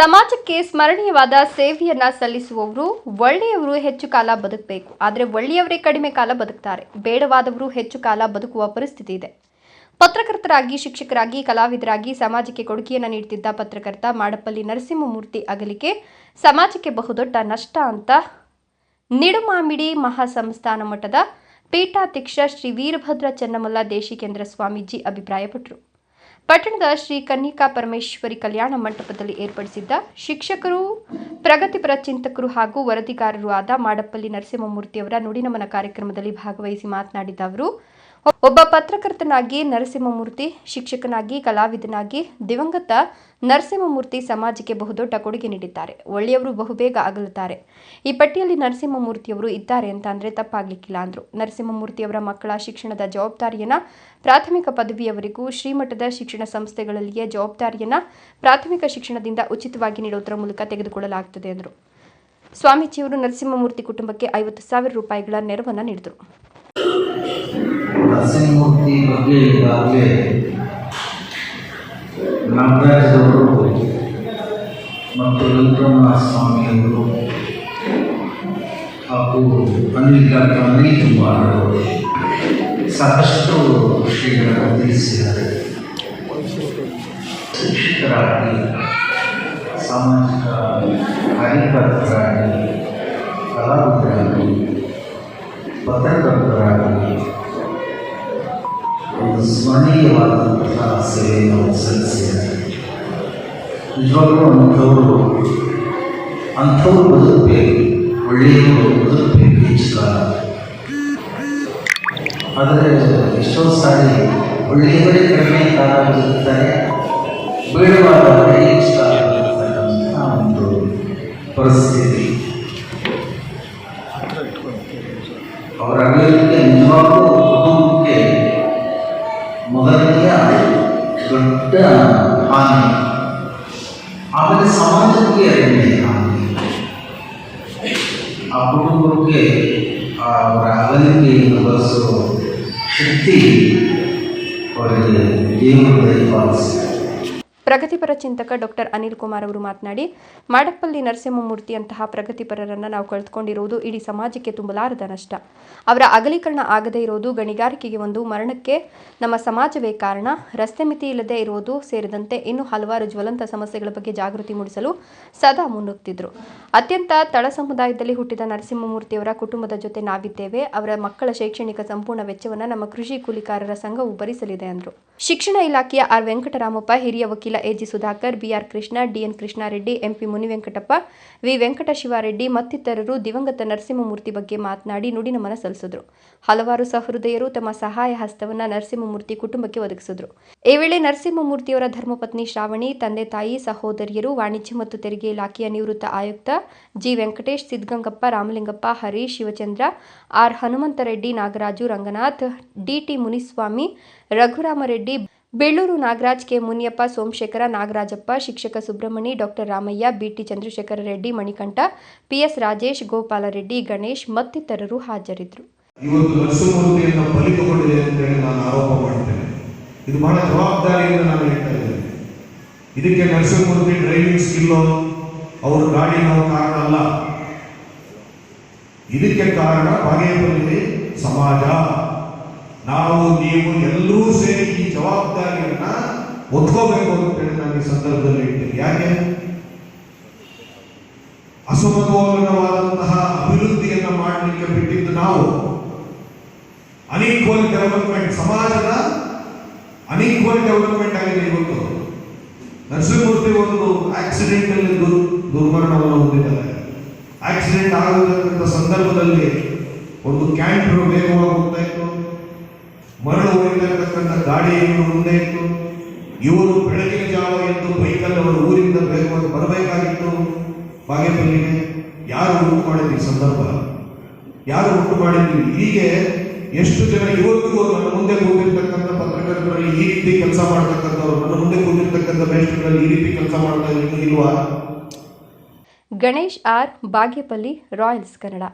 ಸಮಾಜಕ್ಕೆ ಸ್ಮರಣೀಯವಾದ ಸೇವೆಯನ್ನ ಸಲ್ಲಿಸುವವರು ಒಳ್ಳೆಯವರು ಹೆಚ್ಚು ಕಾಲ ಬದುಕಬೇಕು. ಆದರೆ ಒಳ್ಳೆಯವರೇ ಕಡಿಮೆ ಕಾಲ ಬದುಕ್ತಾರೆ. ಬೇಡವಾದವರು ಹೆಚ್ಚು ಕಾಲ ಬದುಕುವ ಪರಿಸ್ಥಿತಿ ಇದೆ. ಪತ್ರಕರ್ತರಾಗಿ, ಶಿಕ್ಷಕರಾಗಿ, ಕಲಾವಿದರಾಗಿ ಸಮಾಜಕ್ಕೆ ಕೊಡುಗೆಯನ್ನು ನೀಡುತ್ತಿದ್ದ ಪತ್ರಕರ್ತ ಮಾಡಪಲ್ಲಿ ನರಸಿಂಹಮೂರ್ತಿ ಅಗಲಿಕೆ ಸಮಾಜಕ್ಕೆ ಬಹುದೊಡ್ಡ ನಷ್ಟ ಅಂತ ನಿಡುಮಾಮಿಡಿ ಮಹಾಸಂಸ್ಥಾನ ಮಠದ ಪೀಠಾಧ್ಯಕ್ಷ ಶ್ರೀ ವೀರಭದ್ರ ಚನ್ನಮಲ್ಲ ದೇಶಿಕೇಂದ್ರ ಸ್ವಾಮೀಜಿ ಅಭಿಪ್ರಾಯಪಟ್ಟರು ಪಟ್ಟಣದ ಶ್ರೀ ಕನ್ನಿಕಾ ಪರಮೇಶ್ವರಿ ಕಲ್ಯಾಣ ಮಂಟಪದಲ್ಲಿ ಏರ್ಪಡಿಸಿದ್ದ ಶಿಕ್ಷಕರು, ಪ್ರಗತಿಪರ ಚಿಂತಕರು ಹಾಗೂ ವರದಿಗಾರರು ಆದ ಮಾಡಪ್ಪಲ್ಲಿ ನರಸಿಂಹಮೂರ್ತಿಯವರ ನುಡಿನಮನ ಕಾರ್ಯಕ್ರಮದಲ್ಲಿ ಭಾಗವಹಿಸಿ ಮಾತನಾಡಿದ ಅವರು ಒಬ್ಬ ಪತ್ರಕರ್ತನಾಗಿ ನರಸಿಂಹಮೂರ್ತಿ, ಶಿಕ್ಷಕನಾಗಿ, ಕಲಾವಿದನಾಗಿ ದಿವಂಗತ ನರಸಿಂಹಮೂರ್ತಿ ಸಮಾಜಕ್ಕೆ ಬಹುದೊಡ್ಡ ಕೊಡುಗೆ ನೀಡಿದ್ದಾರೆ. ಒಳ್ಳೆಯವರು ಬಹುಬೇಗ ಅಗಲುತ್ತಾರೆ. ಈ ಪಟ್ಟಿಯಲ್ಲಿ ನರಸಿಂಹಮೂರ್ತಿಯವರು ಇದ್ದಾರೆ ಅಂತ ಅಂದರೆ ತಪ್ಪಾಗ್ಲಿಕ್ಕಿಲ್ಲ ಅಂದರು. ನರಸಿಂಹಮೂರ್ತಿಯವರ ಮಕ್ಕಳ ಶಿಕ್ಷಣದ ಜವಾಬ್ದಾರಿಯನ್ನು ಪ್ರಾಥಮಿಕ ಪದವಿಯವರೆಗೂ ಶ್ರೀಮಠದ ಶಿಕ್ಷಣ ಸಂಸ್ಥೆಗಳಲ್ಲಿಯೇ ಜವಾಬ್ದಾರಿಯನ್ನ ಪ್ರಾಥಮಿಕ ಶಿಕ್ಷಣದಿಂದ ಉಚಿತವಾಗಿ ನೀಡುವುದರ ಮೂಲಕ ತೆಗೆದುಕೊಳ್ಳಲಾಗುತ್ತದೆ ಎಂದರು ಸ್ವಾಮೀಜಿಯವರು ನರಸಿಂಹಮೂರ್ತಿ ಕುಟುಂಬಕ್ಕೆ ಐವತ್ತು ಸಾವಿರ ರೂಪಾಯಿಗಳ ನೆರವನ್ನು ನೀಡಿದರು. ನರಸಿಂಹಮೂರ್ತಿ ಬಗ್ಗೆ ಈಗಾಗಲೇ ನಾಗರಾಜರವರು ಮತ್ತು ವೆಂಕಟರಮಣ ಸ್ವಾಮಿಯವರು ಹಾಗೂ ಅನಿಲ್ ಡಾಕ್ಟರ್ ಅನಿಲ್ ಕುಮಾರ್ ಅವರು ಸಾಕಷ್ಟು ವಿಷಯಗಳನ್ನು ತಿಳಿಸಿದ್ದಾರೆ ಶಿಕ್ಷಕರಾಗಿ ಸಾಮಾಜಿಕ ಕಾರ್ಯಕರ್ತರಾಗಿ ಕಲಾವಿದರಾಗಿ ಪತ್ರಕರ್ತರಾಗಿ ಒಂದು ಸ್ಮರಣೀಯವಾದಂತಹ ಸೇವೆಯನ್ನು ಅವರು ಸಲ್ಲಿಸಿದ್ದಾರೆ ನಿಜವಾಗ್ಲೂ ಅಂಥವರು ಅಂಥವ್ರು ಬದುಕಬೇಕು ಒಳ್ಳೆಯವರು ಬದುಕಬೇಕು ಹೆಚ್ಚು ಕಾಲ ಆದರೆ ಎಷ್ಟೋ ಸಾರಿ ಒಳ್ಳೆಯವರೇ ಕಡಿಮೆ ಕಾಲ ಬದುಕ್ತಾರೆ ಬೇಡವಾದವರೇ ಹೆಚ್ಚು ಕಾಲ ಬದುಕ್ತಕ್ಕಂತಹ ಒಂದು ಪರಿಸ್ಥಿತಿ ಅವರ ಅಗಲಿಕೆ ನಿಜವಾಗ್ಲೂ ಕುಟುಂಬಕ್ಕೆ ಮೊದಲನೆಯ ದೊಡ್ಡ ಹಾನಿ ಆಮೇಲೆ ಸಮಾಜಕ್ಕೆ ಎರಡನೇ ಹಾನಿ ಆ ಕುಟುಂಬಕ್ಕೆ ಆ ಅವರ ಅಗಲಿಕೆಯನ್ನು ಬರೆಸೋ ಶಕ್ತಿ ಅವರಿಗೆ ದೇವರು ದಯಪಾಲಿಸಿದೆ ಪ್ರಗತಿಪರ ಚಿಂತಕ ಡಾಕ್ಟರ್ ಅನಿಲ್ ಕುಮಾರ್ ಅವರು ಮಾತನಾಡಿ, ಮಾಡಪ್ಪಲ್ಲಿ ನರಸಿಂಹಮೂರ್ತಿ ಅಂತಹ ಪ್ರಗತಿಪರರನ್ನು ನಾವು ಕಳೆದುಕೊಂಡಿರುವುದು ಇಡೀ ಸಮಾಜಕ್ಕೆ ತುಂಬಲಾರದ ನಷ್ಟ. ಅವರ ಅಗಲೀಕರಣ ಆಗದೇ ಇರೋದು ಗಣಿಗಾರಿಕೆಗೆ ಒಂದು ಮರಣಕ್ಕೆ ನಮ್ಮ ಸಮಾಜವೇ ಕಾರಣ. ರಸ್ತೆ ಮಿತಿ ಇಲ್ಲದೆ ಇರುವುದು ಸೇರಿದಂತೆ ಇನ್ನೂ ಹಲವಾರು ಜ್ವಲಂತ ಸಮಸ್ಯೆಗಳ ಬಗ್ಗೆ ಜಾಗೃತಿ ಮೂಡಿಸಲು ಸದಾ ಮುನ್ನುಗ್ತಿದ್ರು. ಅತ್ಯಂತ ತಳ ಸಮುದಾಯದಲ್ಲಿ ಹುಟ್ಟಿದ ನರಸಿಂಹಮೂರ್ತಿಯವರ ಕುಟುಂಬದ ಜೊತೆ ನಾವಿದ್ದೇವೆ. ಅವರ ಮಕ್ಕಳ ಶೈಕ್ಷಣಿಕ ಸಂಪೂರ್ಣ ವೆಚ್ಚವನ್ನು ನಮ್ಮ ಕೃಷಿ ಕೂಲಿಕಾರರ ಸಂಘವು ಭರಿಸಲಿದೆ ಎಂದರು ಶಿಕ್ಷಣ ಇಲಾಖೆಯ ಆರ್ ವೆಂಕಟರಾಮಪ್ಪ, ಹಿರಿಯ ವಕೀಲ A G Sudhakar, B R Krishna, D N Krishnareddy, M P Munivenkatappa, V Venkatashivareddy ಮತ್ತಿತರರು ದಿವಂಗತ ನರಸಿಂಹಮೂರ್ತಿ ಬಗ್ಗೆ ಮಾತನಾಡಿ ನುಡಿನಮನ ಸಲ್ಲಿಸಿದರು. ಹಲವಾರು ಸಹೃದಯರು ತಮ್ಮ ಸಹಾಯ ಹಸ್ತವನ್ನ ನರಸಿಂಹಮೂರ್ತಿ ಕುಟುಂಬಕ್ಕೆ ಒದಗಿಸಿದ್ರು. ಈ ವೇಳೆ ನರಸಿಂಹಮೂರ್ತಿಯವರ ಧರ್ಮಪತ್ನಿ ಶ್ರಾವಣಿ, ತಂದೆ ತಾಯಿ, ಸಹೋದರಿಯರು, ವಾಣಿಜ್ಯ ಮತ್ತು ತೆರಿಗೆ ಇಲಾಖೆಯ ನಿವೃತ್ತ ಆಯುಕ್ತ G Venkatesh, Siddagangappa, Ramalingappa, Harish, Shivachandra, R Hanumanthareddy, Nagaraju, Ranganath D T Muniswamy, Raghuramareddy Belluru Nagaraj K Muniyappa, Somashekara Nagarajappa, ಶಿಕ್ಷಕ Subramani, doctor Ramaiah, B T Chandrashekara Reddy, Manikanta, P S Rajesh, Gopala Reddy, Ganesh ಮತ್ತಿತರರು ಹಾಜರಿದ್ದರು. ಇದು ಬಹಳ ಜವಾಬ್ದಾರಿಯಿಂದ ನಾನು ಹೇಳ್ತಾ ಇದ್ದೇನೆ. ಇದಕ್ಕೆ ನರಸಿಂಹಮೂರ್ತಿ ಡ್ರೈವಿಂಗ್ ಸ್ಕಿಲ್ಲು ಅವರು ಗಾಡಿನೋ ಕಾರಣ ಅಲ್ಲ. ಇದಕ್ಕೆ ಕಾರಣ ಬಾಗೇಪಲ್ಲಿ ಸಮಾಜ. ನಾವು, ನೀವು ಎಲ್ಲರೂ ಒತ್ಕೋಬೇಕು ಅಂತೇಳಿ ನಾನು ಈ ಸಂದರ್ಭದಲ್ಲಿ ಹೇಳ್ತೀನಿ ಯಾಕೆ? ಅಸಮತೋಲನವಾದಂತಹ ಅಭಿವೃದ್ಧಿಯನ್ನ ಮಾಡಲಿಕ್ಕೆ ಬಿಟ್ಟಿದ್ದು ನಾವು. ಅನೀಕ್ವಲ್ ಡೆವಲಪ್ಮೆಂಟ್ ಸಮಾಜದ ಅನೀಕ್ವಲ್ ಡೆವಲಪ್ಮೆಂಟ್ ಆಗಿದೆ ಇವತ್ತು. ನರಸಿಂಹಮೂರ್ತಿ ಒಂದು ಆಕ್ಸಿಡೆಂಟ್ ಅಲ್ಲಿ ದುರ್ ದುರ್ಮರಣವನ್ನು ಹೊಂದಿದ್ದಾರೆ. ಆಕ್ಸಿಡೆಂಟ್ ಆಗುವುದಕ್ಕಿಂತ ಸಂದರ್ಭದಲ್ಲಿ ಒಂದು ಕ್ಯಾಂಟರ್ ವೇಗವಾಗಿ ಹೋಗ್ತಾ ಇತ್ತು ಮರಳು ಹೋಗಿರ್ತಕ್ಕಂಥ ಗಾಡಿಯನ್ನು ಮುಂದೆ ಇತ್ತು ಇವರು ಬೆಳಗಿನ ಜಾವ ಎಂದು ಬೈಕಲ್ಲಿ ಅವರು ಊರಿಂದ ಬೇಗ ಬರಬೇಕಾಗಿತ್ತು? ಬಾಗೇಪಲ್ಲಿಗೆ. ಯಾರು ಉಂಟು ಮಾಡಿದ್ರಿ ಸಂದರ್ಭ? ಯಾರು ಉಂಟು ಮಾಡಿದ್ರಿ? ಹೀಗೆ ಎಷ್ಟು ಜನ ಇವತ್ತಿಗೂ ನನ್ನ ಮುಂದೆ ಕೂತಿರ್ತಕ್ಕಂಥ ಪತ್ರಕರ್ತರಲ್ಲಿ ಈ ರೀತಿ ಕೆಲಸ ಮಾಡ್ತಕ್ಕಂಥವ್ರು, ನನ್ನ ಮುಂದೆ ಕೂತಿರ್ತಕ್ಕಂಥ ಮೇಷ್ಟ್ರಲ್ಲಿ ಈ ರೀತಿ ಕೆಲಸ ಮಾಡ್ತಾ ಇಲ್ವಾ? Ganesh R Bagepalli Royals Kannada.